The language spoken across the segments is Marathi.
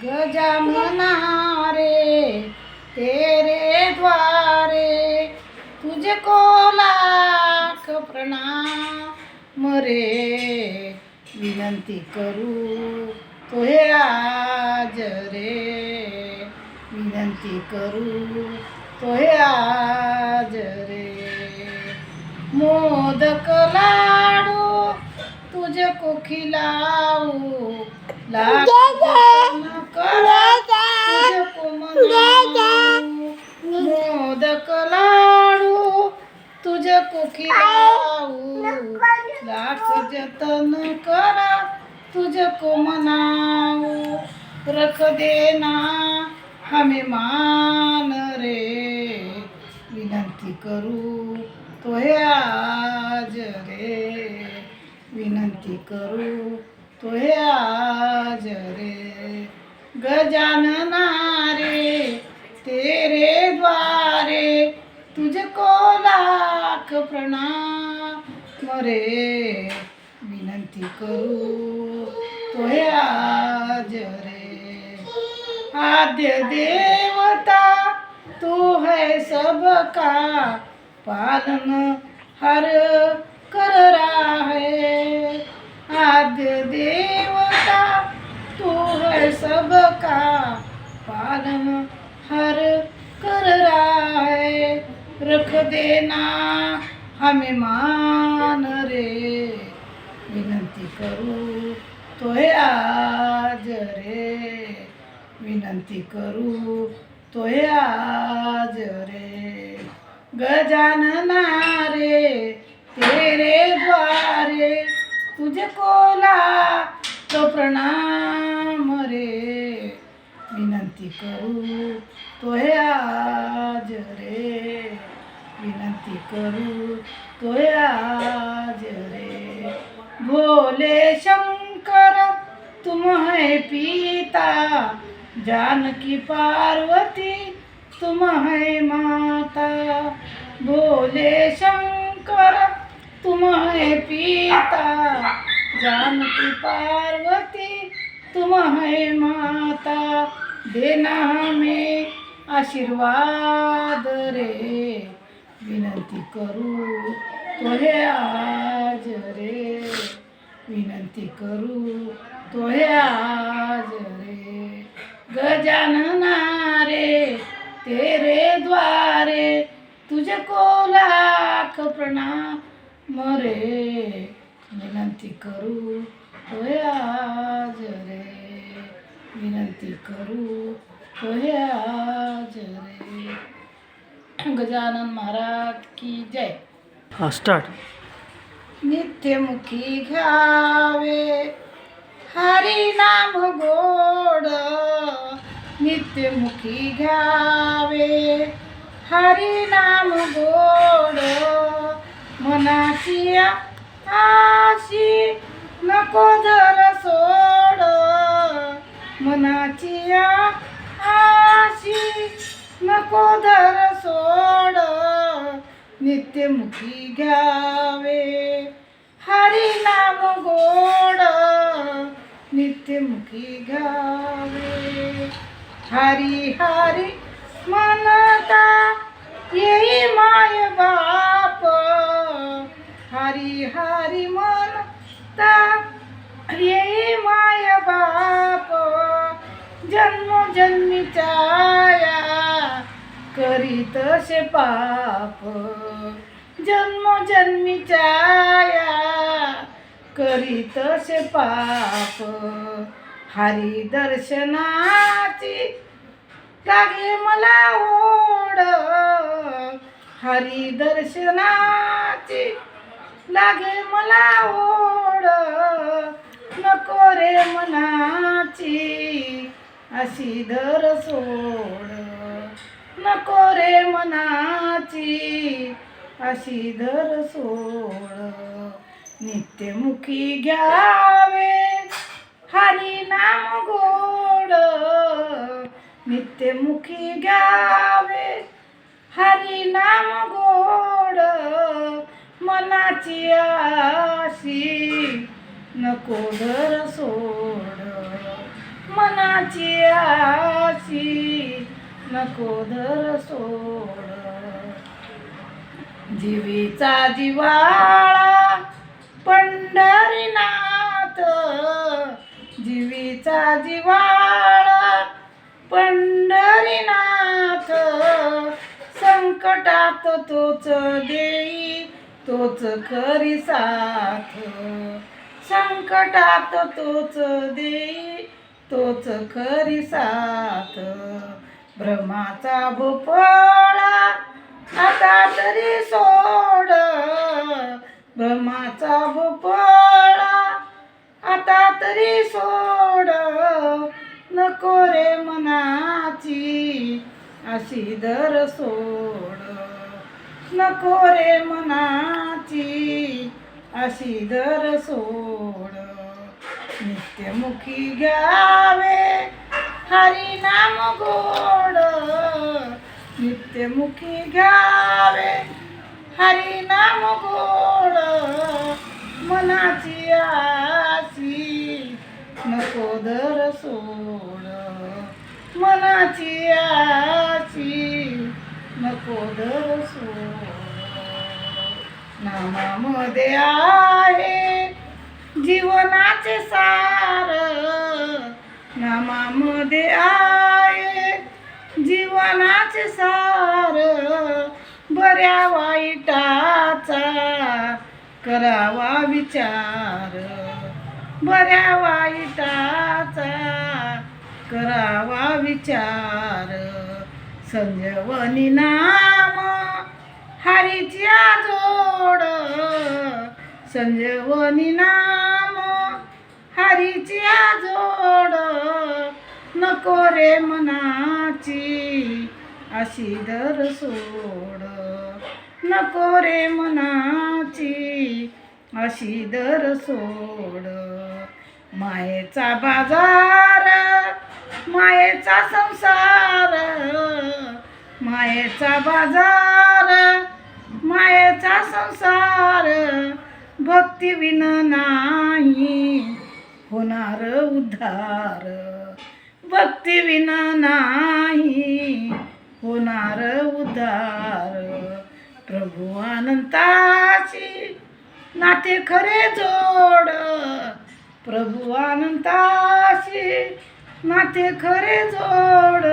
गजानना रे तेरे द्वारे तुझे को लाख प्रणाम रे विनंती करू तो हे आज रे विनंती करू तो हे आज रे मोदक लाडू तुझे को खिलाऊ लाख मोदक लाडू तुझे को खिलाऊ लाख जतन करा तुझे को मनाऊ रख देना हमें मान रे विनंती करू तो हे आज रे विनंती करू तो हे आज रे. गजानना रे तेरे द्वारे तुझको लाख प्रणाम. रे विनंती करू तो आज रे. आद्य देवता तू है सबका पालन हर कर रहा. है आद्य देवता तू है सबका पालन हर कर रहा है रख देना हमें मान रे। विनंती करू तो हे आज रे। विनंती करू तो हे आज रे। गजानना रे तेरे द्वारे तुझे कोला तो प्रणाम रे। विनंती करू तो हे आज रे। विनंती करू तो हे आज रे। भोले शंकर तुम है पीता। जानकी पार्वती तुम है माता। भोले शंकर तुम है पीता। जानकी पार्वती तुम है माता देना हमें आशीर्वाद रे। विनंती करू तोहे आज रे। विनंती करू तोहे आज रे। गजानना रे तेरे द्वारे तुझको लाख प्रणाम रे। विनंती करू तो हे आज रे विनंती करू तो हे आज रे गजानन महाराज की जय हा स्टार्ट नित्यमुखी घ्यावे हरी नाम गोड नित्यमुखी घ्यावे हरी नाम गोड मनाची आशी नको जर सोड. मनाची आशी नको धर सोड. नित्यमुखी घ्यावे. हरी नाम गोड. नित्यमुखी घ्यावे. हरी हरी म्हणता येई माय बाप. हरी हरी म्हणता येई माय बाप जन्म जन्मीच्या करीतसे पाप जन्म जन्मीच्या करीतसे पाप हरी दर्शनाची लागे मला ओढ हरी दर्शनाची लागे मला ओढ. नको रे मनाची अशी धर सोड. नको रे मनाची अशी धर सोड. नित्यमुखी घ्यावे हरी नाम गोड. नित्यमुखी घ्यावे हरी नाम गोड. मनाची आशी नको घर सोड. मनाची आशी नको धर सोड. जीवीचा जिवाळा पंढरीनाथ. जीवीचा जिवाळा पंढरीनाथ. संकटात तोच देई तोच खरी साथ. संकटात तोच देई तोच खरी साथ. भ्रमाचा भोपळा आता तरी सोड. भ्रमाचा भोपळा आता तरी सोड. नको रे मनाची अशी दर सोड. नको रे मनाची अशी दर सोड. नित्यमुखी घ्यावे हरी नाम गोड. नित्यमुखी घ्यावे हरी नाम गोड. मनाची आशी नको दर सोड. मनाची आशी नको दर नामामध्ये आहे जीवनाचे सार नामामध्ये आहे जीवनाचे सार बऱ्या वाईटाचा करावा विचार बऱ्या वाईटाचा करावा विचार. संजवनी नाम हरीच्या जोड. संजवनी नाम हरीच्या जोड. नको रे मनाची अशी दर सोड. नको रे मनाची अशी दर सोड. मायेचा बाजार मायेचा संसार. मायेचा बाजार मायेचा संसार भक्ती विन नाही होणार उद्धार. भक्ती विन नाही होणार उद्धार. प्रभू अनंताची नाते खरे जोड. प्रभू अनंताशी नाते खरे जोड.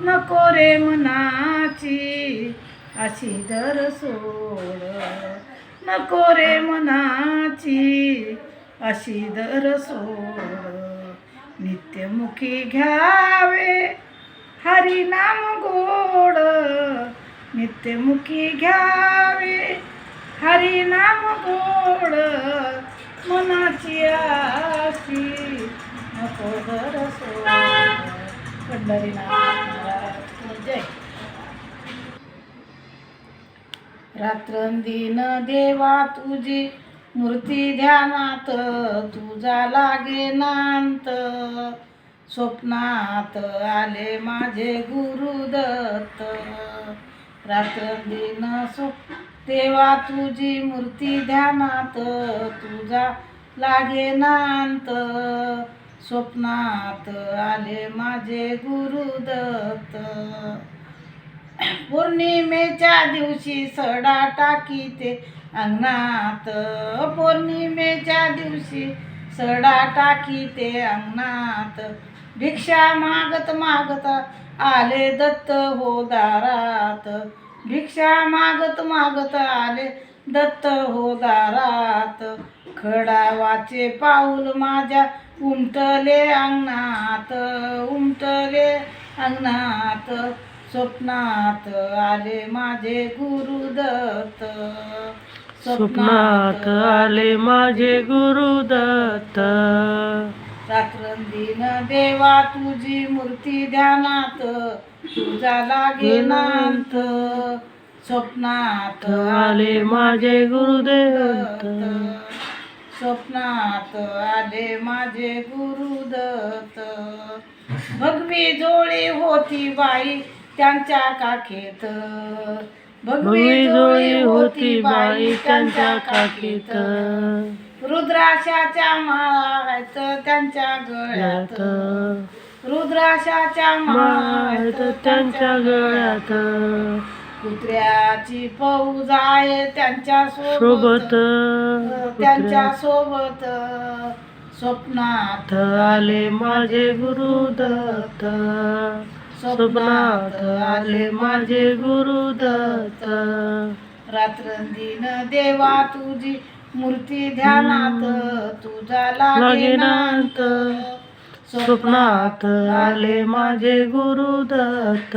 नको रे मनाची. अशी दर सोड. नको रे मनाची. अशी दर सोड. नित्यमुखी घ्यावे. हरी नाम गोड. नित्यमुखी घ्यावे. हरी नाम गोड. मनाची आशी. नको दर सोड. पंढरीनाथ. जय. रात्रंदिन देवा तुझी मूर्ती ध्यानात तुझा लागे नांत. स्वप्नात आले माझे गुरुदत्त रात्रंदिन स्वप् देवा तुझी मूर्ती ध्यानात तुझा लागे नांत. स्वप्नात आले माझे गुरुदत्त. पौर्णिमेच्या दिवशी सडा टाकी ते अंगणात. पौर्णिमेच्या दिवशी सडा टाकी ते अंगणात. भिक्षा मागत मागत आले दत्त हो दारात. भिक्षा मागत मागत आले दत्त हो दारात. खडावाचे पाऊल माझ्या उमटले अंगणात उमटले अंगणात स्वप्नात आले माझे गुरुदत्त. स्वप्नात आले माझे गुरुदत्त. रात्रंदिन देवा तुझी मूर्ती ध्यानात तुझा लागे नांत. स्वप्नात आले माझे गुरुदत्त. स्वप्नात आले माझे गुरुदत्त. भगवी जोळी होती बाई त्यांच्या काखेत. भगवी जोळी होती बाई त्यांच्या काकीत रुद्राशाच्या माळा आहेत त्यांच्या गळ्यात. रुद्राशाच्या माळा माळत त्यांच्या गळ्यात. कुत्र्याची फौज आहे त्यांच्यासोबत त्यांच्यासोबत स्वप्नात आले माझे गुरुदत्त. स्वप्नात आले माझे गुरुदत्त. रात्रंदिन देवा तुझी मूर्ती ध्यानात तुझा लागे लागेनांत स्वप्नात आले माझे गुरुदत्त.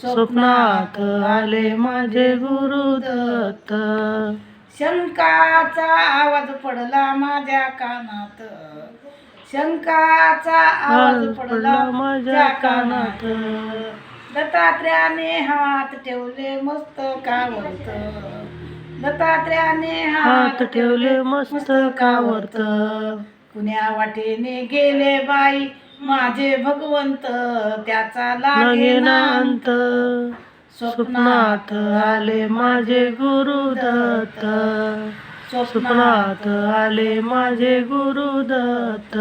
स्वप्नात आले माझे गुरुदत्त शंकाचा आवाज पडला माझ्या कानात. शंकाचा आवाज पडला माझ्या कानात. दत्तात्र्याने हात ठेवले मस्तकावरत दत्तात्र्याने हात ठेवले मस्तकावरत कुण्या वाटेने गेले बाई? माझे भगवंत त्याचा लागे लागेनांत स्वप्नात आले माझे गुरुदत्त. स्वप्नात आले माझे गुरुदत्त.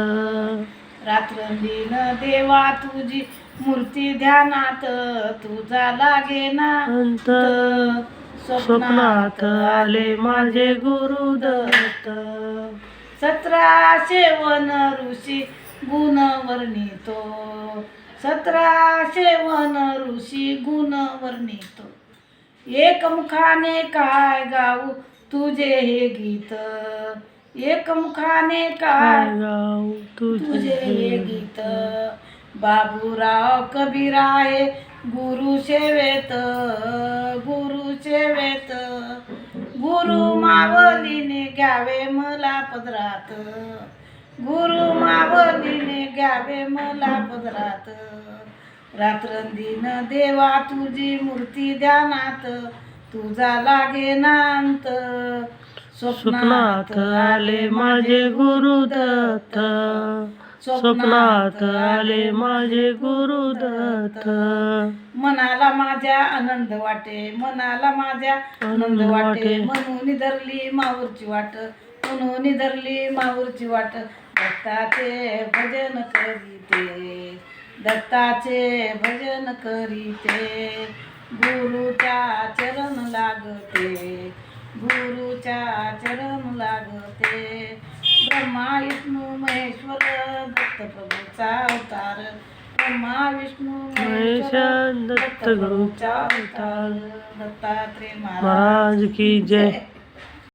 रात्रंदिन देवा तुझी मूर्ती ध्यानात. तुझा लागे ना अंत. स्वप्नात आले माझे गुरुदत्त. सतराशे वन ऋषी गुण वर्णितो सतराशे वन ऋषी गुण वर्णितो एकमुखाने काय गाऊ तुझे हे गीत? एकमुखाने काय तुझे तुझे हे गीत? बाबूराव कबीराय गुरु सेवेत गुरु सेवेत. गुरु मावलीने घ्यावे मला पदरात. गुरु मावलीने घ्यावे मला पदरात. रात्रंदिन देवा तुझी मूर्ती ध्यानात तुझा लागे नांत. स्वप्नात आले माझे गुरुदत्त. स्वप्नात आले माझे गुरुदत्त. मनाला माझ्या आनंद वाटे मनाला माझ्या आनंद वाटे. म्हणून धरली माऊरची वाट म्हणून धरली माऊरची वाट. दत्ताचे भजन करीते दत्ताचे भजन करीते. गुरुच्या चरण लागते गुरुच्या चरण लागते. ब्रह्मा विष्णू महेश्वर दत्त प्रभूचा अवतार. ब्रह्मा विष्णू महेश महेश्वर दत्त गुरुचा अवतार. दत्तात्रेय महाराज महाराज की जय.